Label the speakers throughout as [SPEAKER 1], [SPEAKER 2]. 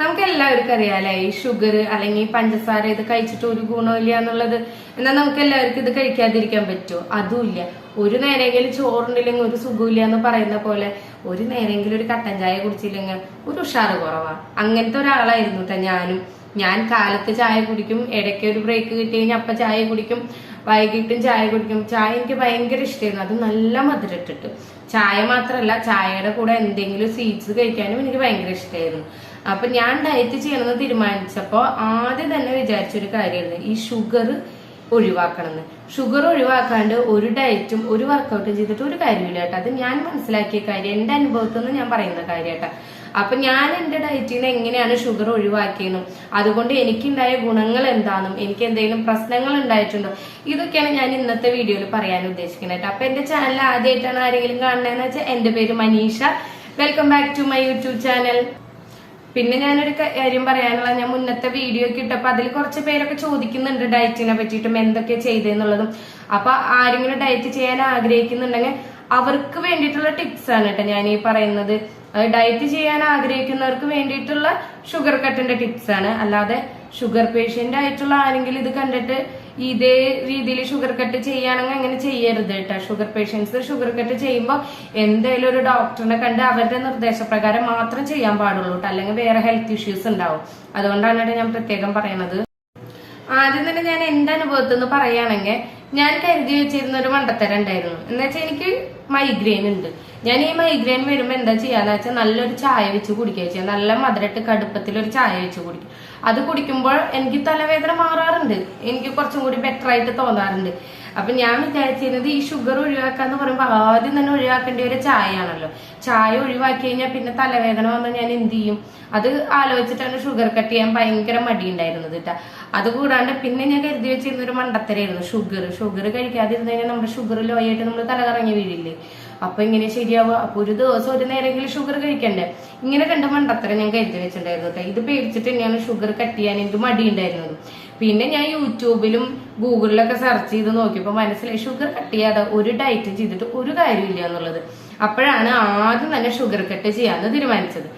[SPEAKER 1] നമുക്ക് എല്ലാവർക്കും അറിയാലേ ഈ ഷുഗർ അല്ലെങ്കിൽ പഞ്ചസാര ഇത് കഴിച്ചിട്ട് ഒരു ഗുണമില്ല എന്നുള്ളത്. എന്നാൽ നമുക്ക് എല്ലാവർക്കും ഇത് കഴിക്കാതിരിക്കാൻ പറ്റുമോ? അതുമില്ല. ഒരു നേരെങ്കിലും ചോറുണ്ടില്ലെങ്കിൽ ഒരു സുഖമില്ല എന്ന് പറയുന്ന പോലെ ഒരു നേരെങ്കിലും ഒരു കട്ടൻ ചായ കുടിച്ചില്ലെങ്കിൽ ഒരു ഉഷാറ് കുറവാ. അങ്ങനത്തെ ഒരാളായിരുന്നു കേട്ടോ ഞാനും. ഞാൻ കാലത്ത് ചായ കുടിക്കും ഇടയ്ക്ക് ഒരു ബ്രേക്ക് കിട്ടി കഴിഞ്ഞാൽ അപ്പം ചായ കുടിക്കും വൈകിട്ടും ചായ കുടിക്കും. ചായ എനിക്ക് ഭയങ്കര ഇഷ്ടമായിരുന്നു അത് നല്ല മധുരട്ടിട്ട് ചായ മാത്രമല്ല ചായയുടെ കൂടെ എന്തെങ്കിലും സ്വീറ്റ്സ് കഴിക്കാനും എനിക്ക് ഭയങ്കര ഇഷ്ടമായിരുന്നു അപ്പൊ ഞാൻ ഡയറ്റ് ചെയ്യണമെന്ന് തീരുമാനിച്ചപ്പോൾ ആദ്യം തന്നെ വിചാരിച്ചൊരു കാര്യമാണ് ഈ ഷുഗർ ഒഴിവാക്കണമെന്ന്. ഷുഗർ ഒഴിവാക്കാണ്ട് ഒരു ഡയറ്റും ഒരു വർക്കൗട്ടും ചെയ്തിട്ട് ഒരു കാര്യമില്ല കേട്ടോ. അത് ഞാൻ മനസ്സിലാക്കിയ കാര്യം എന്റെ അനുഭവത്തിൽ നിന്ന് ഞാൻ പറയുന്ന കാര്യം കേട്ടോ. അപ്പൊ ഞാൻ എന്റെ ഡയറ്റിൽ നിന്ന് എങ്ങനെയാണ് ഷുഗർ ഒഴിവാക്കിയെന്നും അതുകൊണ്ട് എനിക്കുണ്ടായ ഗുണങ്ങൾ എന്താണെന്നും എനിക്ക് എന്തെങ്കിലും പ്രശ്നങ്ങൾ ഉണ്ടായിട്ടുണ്ടോ ഇതൊക്കെയാണ് ഞാൻ ഇന്നത്തെ വീഡിയോയിൽ പറയാൻ ഉദ്ദേശിക്കുന്നത് അപ്പൊ എന്റെ ചാനൽ ആദ്യമായിട്ടാണ് ആരെങ്കിലും കാണുന്നതെന്ന് വെച്ചാൽ എന്റെ പേര് Manisha. Welcome back to my YouTube channel പിന്നെ ഞാനൊരു കാര്യം പറയാനുള്ള ഞാൻ മുന്നത്തെ വീഡിയോ ഒക്കെ അതിൽ കുറച്ച് പേരൊക്കെ ചോദിക്കുന്നുണ്ട് ഡയറ്റിനെ പറ്റിയിട്ടും എന്തൊക്കെ ചെയ്തെന്നുള്ളതും. അപ്പൊ ആരെങ്കിലും ഡയറ്റ് ചെയ്യാൻ ആഗ്രഹിക്കുന്നുണ്ടെങ്കിൽ അവർക്ക് വേണ്ടിയിട്ടുള്ള ടിപ്സ് ആണ് കേട്ടോ ഞാൻ ഈ പറയുന്നത്. ഡയറ്റ് ചെയ്യാൻ ആഗ്രഹിക്കുന്നവർക്ക് വേണ്ടിയിട്ടുള്ള ഷുഗർ കട്ടിന്റെ ടിപ്സ് ആണ്. അല്ലാതെ ഷുഗർ പേഷ്യന്റ് ആയിട്ടുള്ള ആരെങ്കിലും ഇത് കണ്ടിട്ട് ഇതേ രീതിയിൽ ഷുഗർ കട്ട് ചെയ്യുകയാണെങ്കിൽ അങ്ങനെ ചെയ്യരുത് കേട്ടോ. ഷുഗർ പേഷ്യൻസ് ഷുഗർ കട്ട് ചെയ്യുമ്പോൾ എന്തായാലും ഒരു ഡോക്ടറിനെ കണ്ട് അവരുടെ നിർദ്ദേശപ്രകാരം മാത്രം ചെയ്യാൻ പാടുള്ളൂ കേട്ടോ. അല്ലെങ്കിൽ വേറെ ഹെൽത്ത് ഇഷ്യൂസ് ഉണ്ടാവും. അതുകൊണ്ടാണ് കേട്ടോ ഞാൻ പ്രത്യേകം പറയണത്. ആദ്യം തന്നെ ഞാൻ എന്റെ അനുഭവത്തിൽ നിന്ന് പറയുകയാണെങ്കിൽ ഞാൻ കരുതി വെച്ചിരുന്ന ഒരു മണ്ടത്തരം ഉണ്ടായിരുന്നു. എന്ന് വെച്ചാൽ എനിക്ക് മൈഗ്രെയിൻ ഉണ്ട്. ഞാൻ ഈ മൈഗ്രെയിൻ വരുമ്പോൾ എന്താ ചെയ്യാന്ന് വെച്ചാൽ നല്ലൊരു ചായ വെച്ച് കുടിക്കുക ചെയ്യാം. നല്ല മധുരട്ട് കടുപ്പത്തിൽ ഒരു ചായ വെച്ച് കുടിക്കും. അത് കുടിക്കുമ്പോൾ എനിക്ക് തലവേദന മാറാറുണ്ട്. എനിക്ക് കുറച്ചും കൂടി ബെറ്റർ ആയിട്ട് തോന്നാറുണ്ട്. അപ്പൊ ഞാൻ വിചാരിച്ചിരുന്നത് ഈ ഷുഗർ ഒഴിവാക്കാന്ന് പറയുമ്പോൾ ആദ്യം തന്നെ ഒഴിവാക്കേണ്ട ഒരു ചായയാണല്ലോ. ചായ ഒഴിവാക്കി കഴിഞ്ഞാൽ പിന്നെ തലവേദന വന്നാൽ ഞാൻ എന്ത് ചെയ്യും? അത് ആലോചിച്ചിട്ടാണ് ഷുഗർ കട്ട് ചെയ്യാൻ ഭയങ്കര മടിയുണ്ടായിരുന്നത് കേട്ടോ അതുകൂടാണ്ട് പിന്നെ ഞാൻ കരുതി വെച്ചിരുന്ന ഒരു മണ്ടത്തരായിരുന്നു ഷുഗർ ഷുഗർ കഴിക്കാതിരുന്നു കഴിഞ്ഞാൽ നമ്മുടെ ഷുഗർ ലോ ആയിട്ട് നമ്മൾ തലകറങ്ങി വീഴില്ലേ? അപ്പൊ ഇങ്ങനെ ശരിയാവുക. അപ്പൊ ഒരു ദിവസം ഒരു നേരെങ്കിലും ഷുഗർ കഴിക്കണ്ടേ? ഇങ്ങനെ രണ്ട് മണ്ടത്തരം ഞാൻ കരുതി വെച്ചിട്ടുണ്ടായിരുന്നു കേട്ടോ. ഇത് പേടിച്ചിട്ട് തന്നെയാണ് ഷുഗർ കട്ട് ചെയ്യാൻ എനിക്ക് മടിയുണ്ടായിരുന്നത്. പിന്നെ ഞാൻ യൂട്യൂബിലും ഗൂഗിളിലൊക്കെ സെർച്ച് ചെയ്ത് നോക്കിയപ്പോൾ മനസ്സിലായി ഷുഗർ കട്ട് ചെയ്യാതെ ഒരു ഡയറ്റ് ചെയ്തിട്ട് ഒരു കാര്യമില്ല എന്നുള്ളത്. അപ്പോഴാണ് ആദ്യം തന്നെ ഷുഗർ കട്ട് ചെയ്യാമെന്ന് തീരുമാനിച്ചത്.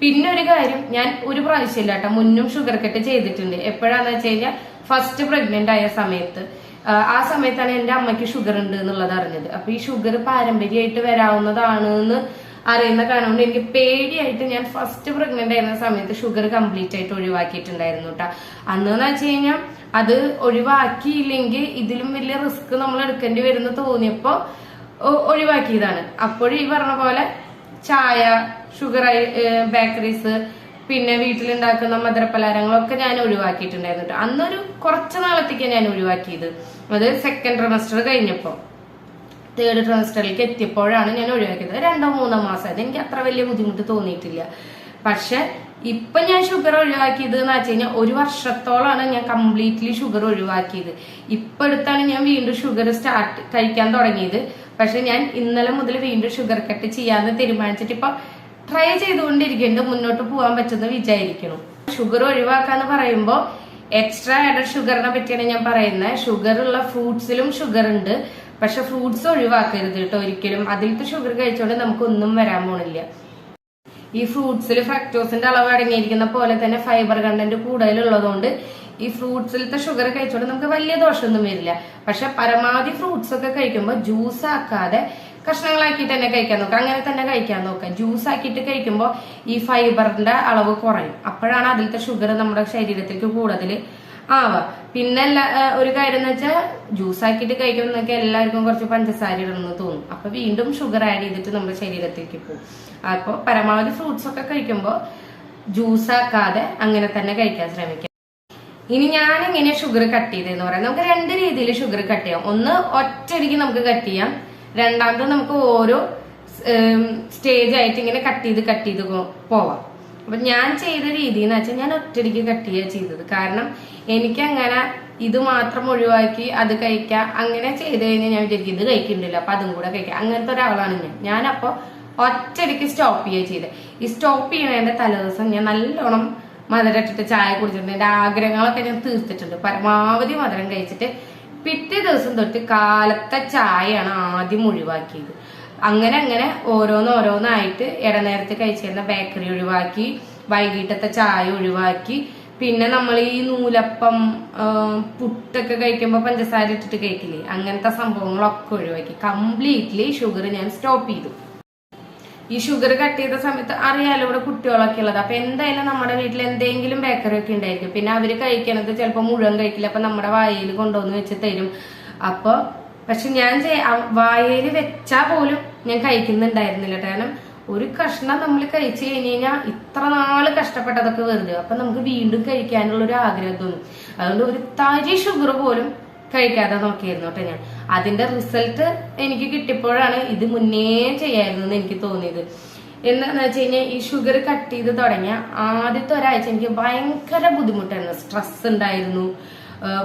[SPEAKER 1] പിന്നെ ഒരു കാര്യം ഞാൻ ഒരു പ്രാവശ്യമില്ല കേട്ടോ മുന്നും ഷുഗർ കട്ട് ചെയ്തിട്ടുണ്ട്. എപ്പോഴാന്ന് വെച്ച് കഴിഞ്ഞാൽ ഫസ്റ്റ് പ്രഗ്നന്റ് ആയ സമയത്ത്. ആ, സമയത്താണ് എന്റെ അമ്മയ്ക്ക് ഷുഗർ ഉണ്ട് എന്നുള്ളത് അറിഞ്ഞത്. അപ്പൊ ഈ ഷുഗർ പാരമ്പര്യമായിട്ട് വരാവുന്നതാണ് എന്ന് അറിയുന്ന കാരണം എനിക്ക് പേടിയായിട്ട് ഞാൻ ഫസ്റ്റ് പ്രഗ്നന്റ് ആയിരുന്ന സമയത്ത് ഷുഗർ കംപ്ലീറ്റ് ആയിട്ട് ഒഴിവാക്കിയിട്ടുണ്ടായിരുന്നു കേട്ടോ അന്ന് എന്ന് വെച്ച് കഴിഞ്ഞാൽ അത് ഒഴിവാക്കിയില്ലെങ്കിൽ ഇതിലും വലിയ റിസ്ക് നമ്മൾ എടുക്കേണ്ടി വരുമെന്ന് തോന്നിയപ്പോ ഒഴിവാക്കിയതാണ്. അപ്പോഴും ഈ പറഞ്ഞ പോലെ ചായ ഷുഗർ ബേക്കറീസ് പിന്നെ വീട്ടിലുണ്ടാക്കുന്ന മധുരപലഹാരങ്ങളൊക്കെ ഞാൻ ഒഴിവാക്കിയിട്ടുണ്ടായിരുന്നു അന്നൊരു കുറച്ച് നാളത്തേക്ക് ഞാൻ ഒഴിവാക്കിയത്. അത് സെക്കൻഡ് ട്രിമസ്റ്റർ കഴിഞ്ഞപ്പോൾ തേർഡ് ട്രിമസ്റ്ററിലേക്ക് എത്തിയപ്പോഴാണ് ഞാൻ ഒഴിവാക്കിയത്. രണ്ടോ മൂന്നോ മാസമായത്. എനിക്ക് അത്ര വലിയ ബുദ്ധിമുട്ട് തോന്നിയിട്ടില്ല. പക്ഷെ ഇപ്പൊ ഞാൻ ഷുഗർ ഒഴിവാക്കിയത് എന്ന് വെച്ച് കഴിഞ്ഞാൽ ഒരു വർഷത്തോളാണ് ഞാൻ കംപ്ലീറ്റ്ലി ഷുഗർ ഒഴിവാക്കിയത്. ഇപ്പൊ എടുത്താണ് ഞാൻ വീണ്ടും ഷുഗർ സ്റ്റാർട്ട് കഴിക്കാൻ തുടങ്ങിയത്. പക്ഷെ ഞാൻ ഇന്നലെ മുതൽ വീണ്ടും ഷുഗർ കട്ട് ചെയ്യാന്ന് തീരുമാനിച്ചിട്ട് ഇപ്പൊ ട്രൈ ചെയ്തുകൊണ്ടിരിക്കുന്നുണ്ട്. മുന്നോട്ട് പോകാൻ പറ്റുമെന്ന് വിചാരിക്കണം ഷുഗർ ഒഴിവാക്കാന്ന് പറയുമ്പോൾ എക്സ്ട്രാ ആഡഡ് ഷുഗറിനെ പറ്റിയാണ് ഞാൻ പറയുന്നത്. ഷുഗർ ഉള്ള ഫ്രൂട്ട്സിലും ഷുഗർ ഉണ്ട്. പക്ഷെ ഫ്രൂട്ട്സ് ഒഴിവാക്കരുത് കേട്ടോ ഒരിക്കലും. അതിലത്തെ ഷുഗർ കഴിച്ചോണ്ട് നമുക്കൊന്നും വരാൻ പോണില്ല. ഈ ഫ്രൂട്ട്സിൽ ഫ്രക്ടോസിന്റെ അളവ് അടങ്ങിയിരിക്കുന്ന പോലെ തന്നെ ഫൈബർ കണ്ടന്റ് കൂടുതലുള്ളതുകൊണ്ട് ഈ ഫ്രൂട്ട്സിലത്തെ ഷുഗർ കഴിച്ചോണ്ട് നമുക്ക് വലിയ ദോഷമൊന്നും വരില്ല. പക്ഷെ പരമാവധി ഫ്രൂട്ട്സ് ഒക്കെ കഴിക്കുമ്പോൾ ജ്യൂസ് ആക്കാതെ കഷ്ണങ്ങളാക്കിയിട്ട് തന്നെ കഴിക്കാൻ നോക്കുക അങ്ങനെ തന്നെ കഴിക്കാൻ നോക്കുക ജ്യൂസ് ആക്കിയിട്ട് കഴിക്കുമ്പോൾ ഈ ഫൈബറിന്റെ അളവ് കുറയും. അപ്പോഴാണ് അതിലത്തെ ഷുഗർ നമ്മുടെ ശരീരത്തിലേക്ക് കൂടുതൽ ആവുക പിന്നെ ഒരു കാര്യം എന്ന് വെച്ചാൽ ജ്യൂസ് ആക്കിയിട്ട് കഴിക്കുമ്പോഴൊക്കെ എല്ലാവർക്കും കുറച്ച് പഞ്ചസാര ഇടണമെന്ന് തോന്നും. അപ്പൊ വീണ്ടും ഷുഗർ ആഡ് ചെയ്തിട്ട് നമ്മുടെ ശരീരത്തിലേക്ക് പോകും. അപ്പോൾ പരമാവധി ഫ്രൂട്ട്സ് ഒക്കെ കഴിക്കുമ്പോൾ ജ്യൂസ് ആക്കാതെ അങ്ങനെ തന്നെ കഴിക്കാൻ ശ്രമിക്കുക ഇനി ഞാൻ എങ്ങനെ ഷുഗർ കട്ട് ചെയ്തതെന്ന് പറയാം. നമുക്ക് രണ്ട് രീതിയിൽ ഷുഗർ കട്ട് ചെയ്യാം. ഒന്ന് ഒറ്റയടിക്ക് നമുക്ക് കട്ട് ചെയ്യാം. രണ്ടാമത് നമുക്ക് ഓരോ സ്റ്റേജ് ആയിട്ട് ഇങ്ങനെ കട്ട് ചെയ്ത് കട്ട് ചെയ്ത് പോവാം. അപ്പൊ ഞാൻ ചെയ്ത രീതി എന്ന് വെച്ചാൽ ഞാൻ ഒറ്റയടിക്ക് കട്ട് ചെയ്യുക ചെയ്തത്. കാരണം എനിക്ക് അങ്ങനെ ഇത് മാത്രം ഒഴിവാക്കി അത് കഴിക്കാം അങ്ങനെ ചെയ്ത് കഴിഞ്ഞാൽ ഞാൻ വിചാരിക്കും ഇത് കഴിക്കുന്നില്ല അപ്പൊ അതും കൂടെ കഴിക്കാം. അങ്ങനത്തെ ഒരാളാണ് ഞാൻ. ഞാനപ്പോ ഒറ്റയടിക്ക് സ്റ്റോപ്പ് ചെയ്യുക ചെയ്തത് ഈ സ്റ്റോപ്പ് ചെയ്യണതിന്റെ തലേദിവസം ഞാൻ നല്ലോണം മധുരം ഇട്ടിട്ട് ചായ കുടിച്ചിട്ടുണ്ട്. എന്റെ ആഗ്രഹങ്ങളൊക്കെ ഞാൻ തീർത്തിട്ടുണ്ട്. പരമാവധി മധുരം കഴിച്ചിട്ട് പിറ്റേ ദിവസം തൊട്ട് കാലത്തെ ചായയാണ് ആദ്യം ഒഴിവാക്കിയത്. അങ്ങനെ അങ്ങനെ ഓരോന്ന് ഓരോന്നായിട്ട് ഇടനേരത്ത് കഴിച്ചിരുന്ന ബേക്കറി ഒഴിവാക്കി വൈകിട്ടത്തെ ചായ ഒഴിവാക്കി. പിന്നെ നമ്മൾ ഈ നൂലപ്പം പുട്ടൊക്കെ കഴിക്കുമ്പോൾ പഞ്ചസാര ഇട്ടിട്ട് കഴിക്കില്ലേ അങ്ങനത്തെ സംഭവങ്ങളൊക്കെ ഒഴിവാക്കി. കംപ്ലീറ്റ്ലി ഷുഗർ ഞാൻ സ്റ്റോപ്പ് ചെയ്തു. ഈ ഷുഗർ കട്ട് ചെയ്ത സമയത്ത് അറിയാലോ ഇവിടെ കുട്ടികളൊക്കെ ഉള്ളത്. അപ്പൊ എന്തായാലും നമ്മുടെ വീട്ടിൽ എന്തെങ്കിലും ബേക്കറി ഒക്കെ ഉണ്ടായിരിക്കും. പിന്നെ അവർ കഴിക്കണത് ചിലപ്പോൾ മുഴുവൻ കഴിക്കില്ല. അപ്പൊ നമ്മുടെ വായയിൽ കൊണ്ടുവന്ന് വെച്ച് തരും. അപ്പൊ പക്ഷെ ഞാൻ വായയിൽ വെച്ചാ പോലും ഞാൻ കഴിക്കുന്നുണ്ടായിരുന്നില്ല. കാരണം ഒരു കഷ്ണം നമ്മൾ കഴിച്ചു കഴിഞ്ഞ് കഴിഞ്ഞാൽ ഇത്ര നാൾ കഷ്ടപ്പെട്ടതൊക്കെ വെറുതെ. അപ്പൊ നമുക്ക് വീണ്ടും കഴിക്കാനുള്ള ഒരു ആഗ്രഹം തോന്നും. അതുകൊണ്ട് ഒരു തരി ഷുഗർ പോലും കഴിക്കാതെ നോക്കിയിരുന്നു കേട്ടോ ഞാൻ. അതിന്റെ റിസൾട്ട് എനിക്ക് കിട്ടിയപ്പോഴാണ് ഇത് മുന്നേ ചെയ്യായിരുന്നു എനിക്ക് തോന്നിയത്. എന്താന്ന് വെച്ച് കഴിഞ്ഞാൽ ഈ ഷുഗർ കട്ട് ചെയ്ത് തുടങ്ങിയ ആദ്യത്തെ ഒരാഴ്ച എനിക്ക് ഭയങ്കര ബുദ്ധിമുട്ടായിരുന്നു. സ്ട്രെസ് ഉണ്ടായിരുന്നു.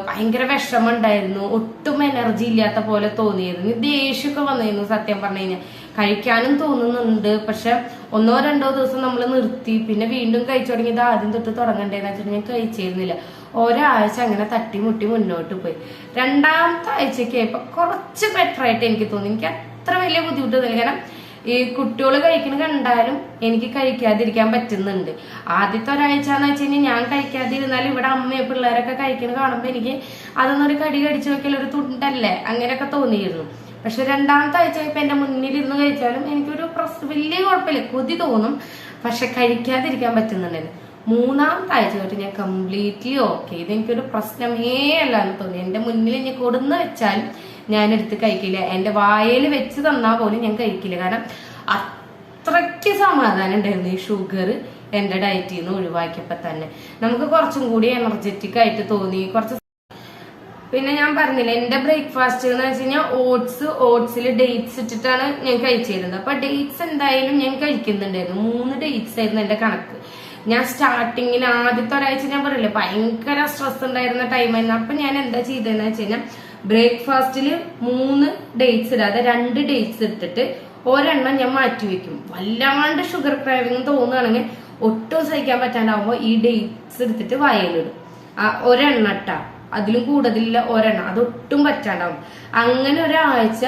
[SPEAKER 1] ഭയങ്കര വിഷമം ഉണ്ടായിരുന്നു. ഒട്ടും എനർജി ഇല്ലാത്ത പോലെ തോന്നിയിരുന്നു. ദേഷ്യമൊക്കെ വന്നിരുന്നു സത്യം പറഞ്ഞു കഴിഞ്ഞാൽ കഴിക്കാനും തോന്നുന്നുണ്ട്. പക്ഷെ ഒന്നോ രണ്ടോ ദിവസം നമ്മൾ നിർത്തി. പിന്നെ വീണ്ടും കഴിച്ചു തുടങ്ങിയത് ആദ്യം തൊട്ട് തുടങ്ങണ്ടേന്ന് വെച്ചിട്ട് ഞാൻ കഴിച്ചിരുന്നില്ല. ഒരാഴ്ച അങ്ങനെ തട്ടിമുട്ടി മുന്നോട്ട് പോയി. രണ്ടാമത്തെ ആഴ്ചക്ക് ഇപ്പൊ കുറച്ച് ബെറ്റർ ആയിട്ട് എനിക്ക് തോന്നി. എനിക്ക് അത്ര വലിയ ബുദ്ധിമുട്ട് തോന്നി കാരണം ഈ കുട്ടികൾ കഴിക്കണ കണ്ടാലും എനിക്ക് കഴിക്കാതിരിക്കാൻ പറ്റുന്നുണ്ട്. ആദ്യത്തെ ഒരാഴ്ച എന്ന് വെച്ച് കഴിഞ്ഞാൽ ഞാൻ കഴിക്കാതിരുന്നാൽ ഇവിടെ അമ്മയും പിള്ളേരൊക്കെ കഴിക്കണ കാണുമ്പോൾ എനിക്ക് അതൊന്നൊരു കടി കടിച്ചു നോക്കിയാൽ ഒരു തുണ്ടല്ലേ? അങ്ങനെയൊക്കെ തോന്നിയിരുന്നു. പക്ഷെ രണ്ടാമത്തെ ആഴ്ച ഇപ്പൊ എന്റെ മുന്നിൽ ഇരുന്ന് കഴിച്ചാലും എനിക്കൊരു പ്രശ്നം വലിയ കുഴപ്പമില്ല. കൊതി തോന്നും. പക്ഷെ കഴിക്കാതിരിക്കാൻ പറ്റുന്നുണ്ടായിരുന്നു മൂന്നാമത്തെ ആഴ്ച ഞാൻ കംപ്ലീറ്റ്ലി ഓക്കെ ഇത് എനിക്കൊരു പ്രശ്നമേ അല്ല എന്ന് തോന്നി. എന്റെ മുന്നിൽ ഇനി കൊടുന്ന് വെച്ചാൽ ഞാൻ എടുത്ത് കഴിക്കില്ല. എന്റെ വായയിൽ വെച്ച് തന്നാൽ പോലും ഞാൻ കഴിക്കില്ല. കാരണം അത്രയ്ക്ക് സമാധാനം ഉണ്ടായിരുന്നു ഈ ഷുഗർ എന്റെ ഡയറ്റിൽ നിന്ന് ഒഴിവാക്കിയപ്പോ തന്നെ. നമുക്ക് കുറച്ചും കൂടി എനർജറ്റിക് ആയിട്ട് തോന്നി. കുറച്ച് പിന്നെ ഞാൻ പറഞ്ഞില്ല എന്റെ ബ്രേക്ക്ഫാസ്റ്റ് എന്ന് വെച്ച് കഴിഞ്ഞാൽ ഓട്സ് ഓട്സിൽ ഡേറ്റ്സ് ഇട്ടിട്ടാണ് ഞാൻ കഴിച്ചിരുന്നത്. അപ്പൊ ഡേറ്റ്സ് എന്തായാലും ഞാൻ കഴിക്കുന്നുണ്ടായിരുന്നു. മൂന്ന് ഡേറ്റ്സ് ആയിരുന്നു എന്റെ കണക്ക്. ഞാൻ സ്റ്റാർട്ടിങ്ങിൽ ആദ്യത്തെ ഒരാഴ്ച ഞാൻ പറയില്ലേ ഭയങ്കര സ്ട്രെസ് ഉണ്ടായിരുന്ന ടൈമായിരുന്നു അപ്പൊ ഞാൻ എന്താ ചെയ്തതെന്ന് വെച്ച് കഴിഞ്ഞാൽ ബ്രേക്ക്ഫാസ്റ്റിൽ മൂന്ന് ഡേറ്റ്സ് ഇടാതെ രണ്ട് ഡേറ്റ്സ് ഇട്ടിട്ട് ഒരെണ്ണം ഞാൻ മാറ്റി വെക്കും. വല്ലാണ്ട് ഷുഗർ ക്രാവിങ് തോന്നുകയാണെങ്കിൽ ഒട്ടും സഹിക്കാൻ പറ്റാണ്ടാവുമ്പോൾ ഈ ഡേറ്റ്സ് എടുത്തിട്ട് വയലിടും. ആ ഒരെണ്ണ ഇട്ടാ. അതിലും കൂടുതലില്ല ഒരെണ്ണം. അതൊട്ടും പറ്റാണ്ടാവും. അങ്ങനെ ഒരാഴ്ച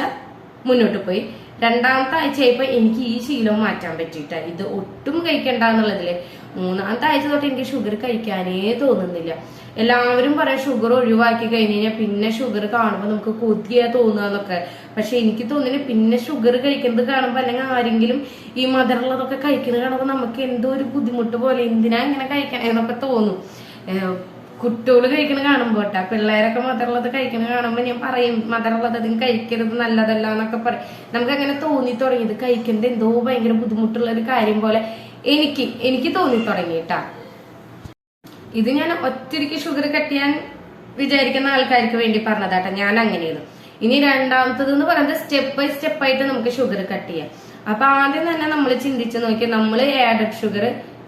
[SPEAKER 1] മുന്നോട്ട് പോയി. രണ്ടാമത്തെ ആഴ്ചയായപ്പോ എനിക്ക് ഈ ശീലം മാറ്റാൻ പറ്റിയിട്ട. ഇത് ഒട്ടും കഴിക്കണ്ട എന്നുള്ളതിൽ മൂന്നാമത്തെ ആഴ്ച തൊട്ട് എനിക്ക് ഷുഗർ കഴിക്കാനേ തോന്നുന്നില്ല. എല്ലാവരും പറയാം ഷുഗർ ഒഴിവാക്കി കഴിഞ്ഞ് കഴിഞ്ഞാൽ പിന്നെ ഷുഗർ കാണുമ്പോൾ നമുക്ക് കൊതിയാ തോന്നുക പക്ഷെ എനിക്ക് തോന്നില്ല പിന്നെ ഷുഗർ കഴിക്കുന്നത് കാണുമ്പോൾ അല്ലെങ്കിൽ ആരെങ്കിലും ഈ മധുരമുള്ളതൊക്കെ കഴിക്കുന്നത് കാണുമ്പോൾ നമുക്ക് എന്തോ ഒരു ബുദ്ധിമുട്ട് പോലെ എന്തിനാ ഇങ്ങനെ കഴിക്കണേ എന്നൊക്കെ തോന്നും. ഏഹ് കുട്ടികൾ കഴിക്കണ കാണുമ്പോ കേട്ടാ പിള്ളേരൊക്കെ മധുരമുള്ളത് കഴിക്കണ കാണുമ്പോ ഞാൻ പറയും മധുരമുള്ളത് അധികം കഴിക്കരുത് നല്ലതല്ല എന്നൊക്കെ പറയും. നമുക്ക് അങ്ങനെ തോന്നി തുടങ്ങി. ഇത് കഴിക്കേണ്ട എന്തോ ഭയങ്കര ബുദ്ധിമുട്ടുള്ള ഒരു കാര്യം പോലെ എനിക്ക് എനിക്ക് തോന്നി തുടങ്ങി കേട്ടാ ഇത് ഞാൻ ഒത്തിരിക്ക് ഷുഗർ കട്ട് ചെയ്യാൻ വിചാരിക്കുന്ന ആൾക്കാർക്ക് വേണ്ടി പറഞ്ഞതാട്ടോ ഞാൻ അങ്ങനെയാണ്. ഇനി രണ്ടാമത്തത് എന്ന് പറയുന്നത് സ്റ്റെപ്പ് ബൈ സ്റ്റെപ്പ് ആയിട്ട് നമുക്ക് ഷുഗർ കട്ട് ചെയ്യാം. അപ്പൊ ആദ്യം തന്നെ നമ്മൾ ചിന്തിച്ച് നോക്കി നമ്മൾ ആഡഡ് ഷുഗർ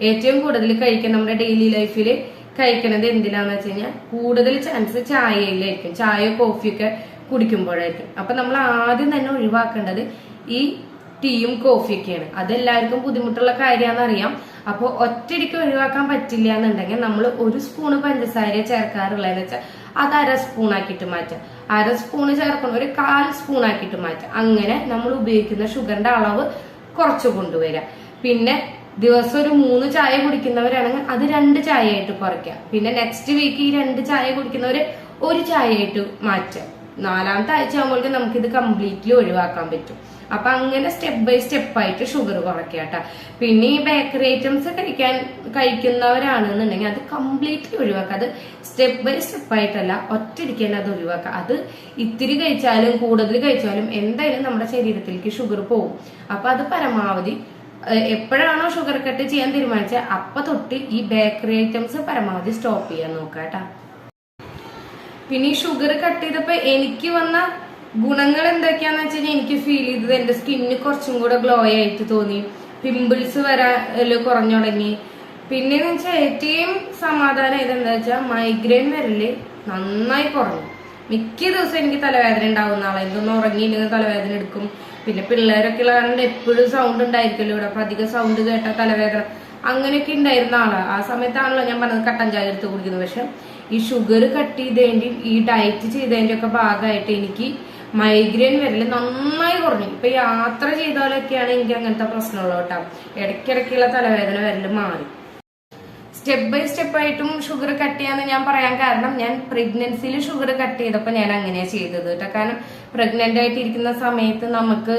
[SPEAKER 1] ഏറ്റവും കൂടുതൽ കഴിക്കാൻ നമ്മുടെ ഡെയിലി ലൈഫിൽ കഴിക്കണത് എന്തിനാന്ന് വെച്ച് കഴിഞ്ഞാൽ കൂടുതൽ ചാൻസ് ചായയിലായിരിക്കും. ചായ കോഫിയൊക്കെ കുടിക്കുമ്പോഴായിരിക്കും. അപ്പൊ നമ്മൾ ആദ്യം തന്നെ ഒഴിവാക്കേണ്ടത് ഈ ടീയും കോഫിയൊക്കെയാണ് അതെല്ലാവർക്കും ബുദ്ധിമുട്ടുള്ള കാര്യമാണെന്ന് അറിയാം. അപ്പോൾ ഒറ്റടിക്ക് ഒഴിവാക്കാൻ പറ്റില്ല എന്നുണ്ടെങ്കിൽ നമ്മൾ ഒരു സ്പൂണ് പഞ്ചസാര ചേർക്കാറുള്ളതെന്ന് വെച്ചാൽ അത് അര സ്പൂൺ ആക്കിയിട്ട് മാറ്റാം. അര സ്പൂണ് ചേർക്കണം ഒരു കാൽ സ്പൂൺ ആക്കിയിട്ട് മാറ്റാം. അങ്ങനെ നമ്മൾ ഉപയോഗിക്കുന്ന ഷുഗറിന്റെ അളവ് കുറച്ച് കൊണ്ടുവരാം. പിന്നെ ദിവസം ഒരു മൂന്ന് ചായ കുടിക്കുന്നവരാണെങ്കിൽ അത് രണ്ട് ചായ ആയിട്ട് കുറയ്ക്കാം പിന്നെ നെക്സ്റ്റ് വീക്ക് ഈ രണ്ട് ചായ കുടിക്കുന്നവര് ഒരു ചായ ആയിട്ട് മാറ്റാം നാലാമത്തെ ആഴ്ച ആകുമ്പോഴേക്കും നമുക്കിത് കംപ്ലീറ്റ്ലി ഒഴിവാക്കാൻ പറ്റും. അപ്പൊ അങ്ങനെ സ്റ്റെപ്പ് ബൈ സ്റ്റെപ്പ് ആയിട്ട് ഷുഗർ കുറയ്ക്കാട്ടോ പിന്നെ ഈ ബേക്കറി ഐറ്റംസ് കഴിക്കാൻ കഴിക്കുന്നവരാണെന്നുണ്ടെങ്കിൽ അത് കംപ്ലീറ്റ്ലി ഒഴിവാക്കുക. അത് സ്റ്റെപ്പ് ബൈ സ്റ്റെപ്പ് ആയിട്ടല്ല ഒറ്റയടിക്ക് തന്നെ അത് ഒഴിവാക്കുക. അത് ഇത്തിരി കഴിച്ചാലും കൂടുതൽ കഴിച്ചാലും എന്തായാലും നമ്മുടെ ശരീരത്തിലേക്ക് ഷുഗർ പോകും. അപ്പൊ അത് പരമാവധി എപ്പോഴാണോ ഷുഗർ കട്ട് ചെയ്യാൻ തീരുമാനിച്ചത് അപ്പൊ തൊട്ട് ഈ ബേക്കറി ഐറ്റംസ് പരമാവധി സ്റ്റോപ്പ് ചെയ്യാൻ നോക്കുക പിന്നെ ഈ ഷുഗർ കട്ട് ചെയ്തപ്പോ എനിക്ക് വന്ന ഗുണങ്ങൾ എന്തൊക്കെയാന്ന് വെച്ച് കഴിഞ്ഞാൽ എനിക്ക് ഫീൽ ചെയ്തത് എന്റെ സ്കിന്നിന് കുറച്ചും കൂടെ ഗ്ലോ ആയിട്ട് തോന്നി. പിമ്പിൾസ് വരാൽ കുറഞ്ഞു തുടങ്ങി. പിന്നെ വെച്ചാൽ ഏറ്റവും സമാധാനം ഇതെന്താ വെച്ചാൽ മൈഗ്രെയിൻ വരൽ നന്നായി കുറഞ്ഞു. മിക്ക ദിവസം എനിക്ക് തലവേദന ഉണ്ടാവുന്ന ആളെ. എന്തൊന്നും ഉറങ്ങിയില്ലെങ്കിൽ തലവേദന എടുക്കും. പിന്നെ പിള്ളേരൊക്കെ ഉള്ള കാരണം എപ്പോഴും സൗണ്ട് ഉണ്ടായിരിക്കുമല്ലോ ഇവിടെ. അപ്പൊ അധികം സൗണ്ട് കേട്ട തലവേദന. അങ്ങനെയൊക്കെ ഉണ്ടായിരുന്ന ആളാ. ആ സമയത്താണല്ലോ ഞാൻ പറഞ്ഞത് കട്ടൻ ചായ എടുത്ത് കുടിക്കുന്നത്. പക്ഷെ ഈ ഷുഗർ കട്ട് ചെയ്തതിന്റെയും ഈ ഡയറ്റ് ചെയ്തതിന്റെ ഒക്കെ ഭാഗമായിട്ട് എനിക്ക് മൈഗ്രെയിൻ വരൽ നന്നായി കുറഞ്ഞു. ഇപ്പൊ യാത്ര ചെയ്താലൊക്കെയാണ് എനിക്ക് അങ്ങനത്തെ പ്രശ്നമുള്ളത് കേട്ടോ. ഇടയ്ക്കിടയ്ക്കുള്ള തലവേദന വരൽ മാറി. സ്റ്റെപ്പ് ബൈ സ്റ്റെപ്പ് ആയിട്ടും ഷുഗർ കട്ട് ചെയ്യാന്ന് ഞാൻ പറയാൻ കാരണം ഞാൻ പ്രഗ്നൻസിയിൽ ഷുഗർ കട്ട് ചെയ്തപ്പോൾ ഞാൻ അങ്ങനെയാണ് ചെയ്തത് കേട്ടോ കാരണം പ്രഗ്നന്റ് ആയിട്ടിരിക്കുന്ന സമയത്ത് നമുക്ക്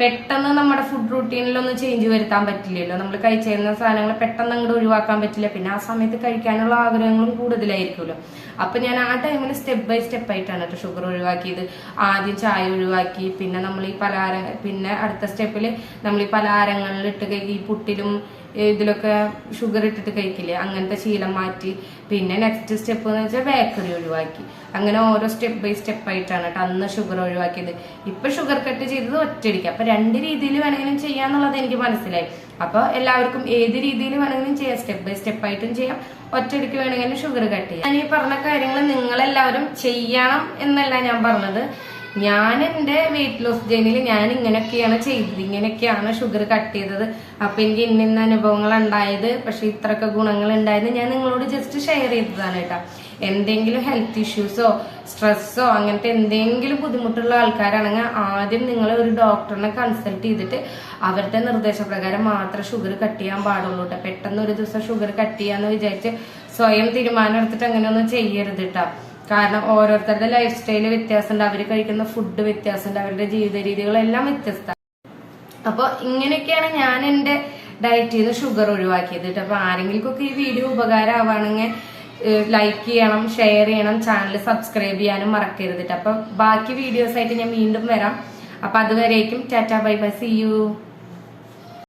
[SPEAKER 1] പെട്ടെന്ന് നമ്മുടെ ഫുഡ് റൂട്ടീനിലൊന്നും ചേഞ്ച് വരുത്താൻ പറ്റില്ലല്ലോ. നമ്മൾ കഴിച്ചിരുന്ന സാധനങ്ങൾ പെട്ടെന്ന് അങ്ങോട്ട് ഒഴിവാക്കാൻ പറ്റില്ല. പിന്നെ ആ സമയത്ത് കഴിക്കാനുള്ള ആഗ്രഹങ്ങളും കൂടുതലായിരിക്കുമല്ലോ. അപ്പൊ ഞാൻ ആ ടൈമിൽ സ്റ്റെപ്പ് ബൈ സ്റ്റെപ്പ് ആയിട്ടാണ് കേട്ടോ ഷുഗർ ഒഴിവാക്കിയത്. ആദ്യം ചായ ഒഴിവാക്കി പിന്നെ നമ്മൾ ഈ പലഹാര പിന്നെ അടുത്ത സ്റ്റെപ്പിൽ നമ്മൾ ഈ പലഹാരങ്ങളിൽ കഴിക്കും ഈ പുട്ടിലും ഇതിലൊക്കെ ഷുഗർ ഇട്ടിട്ട് കഴിക്കില്ലേ? അങ്ങനത്തെ ശീലം മാറ്റി. പിന്നെ നെക്സ്റ്റ് സ്റ്റെപ്പ് എന്ന് വെച്ചാൽ ബേക്കറി ഒഴിവാക്കി. അങ്ങനെ ഓരോ സ്റ്റെപ്പ് ബൈ സ്റ്റെപ്പ് ആയിട്ടാണ് കേട്ടോ അന്ന് ഷുഗർ ഒഴിവാക്കിയത്. ഇപ്പൊ ഷുഗർ കട്ട് ചെയ്തത് ഒറ്റയടിക്ക്. അപ്പൊ രണ്ട് രീതിയിൽ വേണമെങ്കിലും ചെയ്യാന്നുള്ളത് എനിക്ക് മനസ്സിലായി. അപ്പൊ എല്ലാവർക്കും ഏത് രീതിയിൽ വേണമെങ്കിലും ചെയ്യാം. സ്റ്റെപ്പ് ബൈ സ്റ്റെപ്പ് ആയിട്ടും ചെയ്യാം. ഒറ്റയടിക്ക് വേണമെങ്കിലും ഷുഗർ കട്ട് ചെയ്യാം. ഞാൻ ഈ പറഞ്ഞ കാര്യങ്ങൾ നിങ്ങളെല്ലാവരും ചെയ്യണം എന്നല്ല ഞാൻ പറഞ്ഞത്. ഞാൻ എന്റെ വെയിറ്റ് ലോസ് ജേണിയിൽ ഞാൻ ഇങ്ങനെയൊക്കെയാണ് ചെയ്തത്. ഇങ്ങനെയൊക്കെയാണ് ഷുഗർ കട്ട് ചെയ്തത്. അപ്പൊ എനിക്ക് ഇന്ന ഇന്ന അനുഭവങ്ങൾ ഉണ്ടായത്. പക്ഷെ ഇത്രയൊക്കെ ഗുണങ്ങൾ ഉണ്ടായത് ഞാൻ നിങ്ങളോട് ജസ്റ്റ് ഷെയർ ചെയ്തതാണ് കേട്ടോ. എന്തെങ്കിലും ഹെൽത്ത് ഇഷ്യൂസോ സ്ട്രെസ്സോ അങ്ങനത്തെ എന്തെങ്കിലും ബുദ്ധിമുട്ടുള്ള ആൾക്കാരാണെങ്കിൽ ആദ്യം നിങ്ങൾ ഒരു ഡോക്ടറിനെ കൺസൾട്ട് ചെയ്തിട്ട് അവരുടെ നിർദ്ദേശപ്രകാരം മാത്രം ഷുഗർ കട്ട് ചെയ്യാൻ പാടുള്ളൂ കേട്ടോ. പെട്ടെന്ന് ഒരു ദിവസം ഷുഗർ കട്ട് ചെയ്യാന്ന് വിചാരിച്ച് സ്വയം തീരുമാനം എടുത്തിട്ട് അങ്ങനെയൊന്നും ചെയ്യരുത് കേട്ടോ. കാരണം ഓരോരുത്തരുടെ ലൈഫ് സ്റ്റൈൽ വ്യത്യാസമുണ്ട്. അവർ കഴിക്കുന്ന ഫുഡ് വ്യത്യാസമുണ്ട്. അവരുടെ ജീവിത രീതികളെല്ലാം വ്യത്യസ്ത അപ്പോൾ ഇങ്ങനെയൊക്കെയാണ് ഞാൻ എന്റെ ഡയറ്റിൽ നിന്ന് ഷുഗർ ഒഴിവാക്കിയത് കേട്ടോ. അപ്പോൾ ആരെങ്കിലുമൊക്കെ ഈ വീഡിയോ ഉപകാരമാവുകയാണെങ്കിൽ ലൈക്ക് ചെയ്യണം ഷെയർ ചെയ്യണം ചാനൽ സബ്സ്ക്രൈബ് ചെയ്യാനും മറക്കരുത് കേട്ടോ. അപ്പോൾ ബാക്കി വീഡിയോസ് ആയിട്ട് ഞാൻ വീണ്ടും വരാം. അപ്പോൾ അതുവരേക്കും tata bye bye see you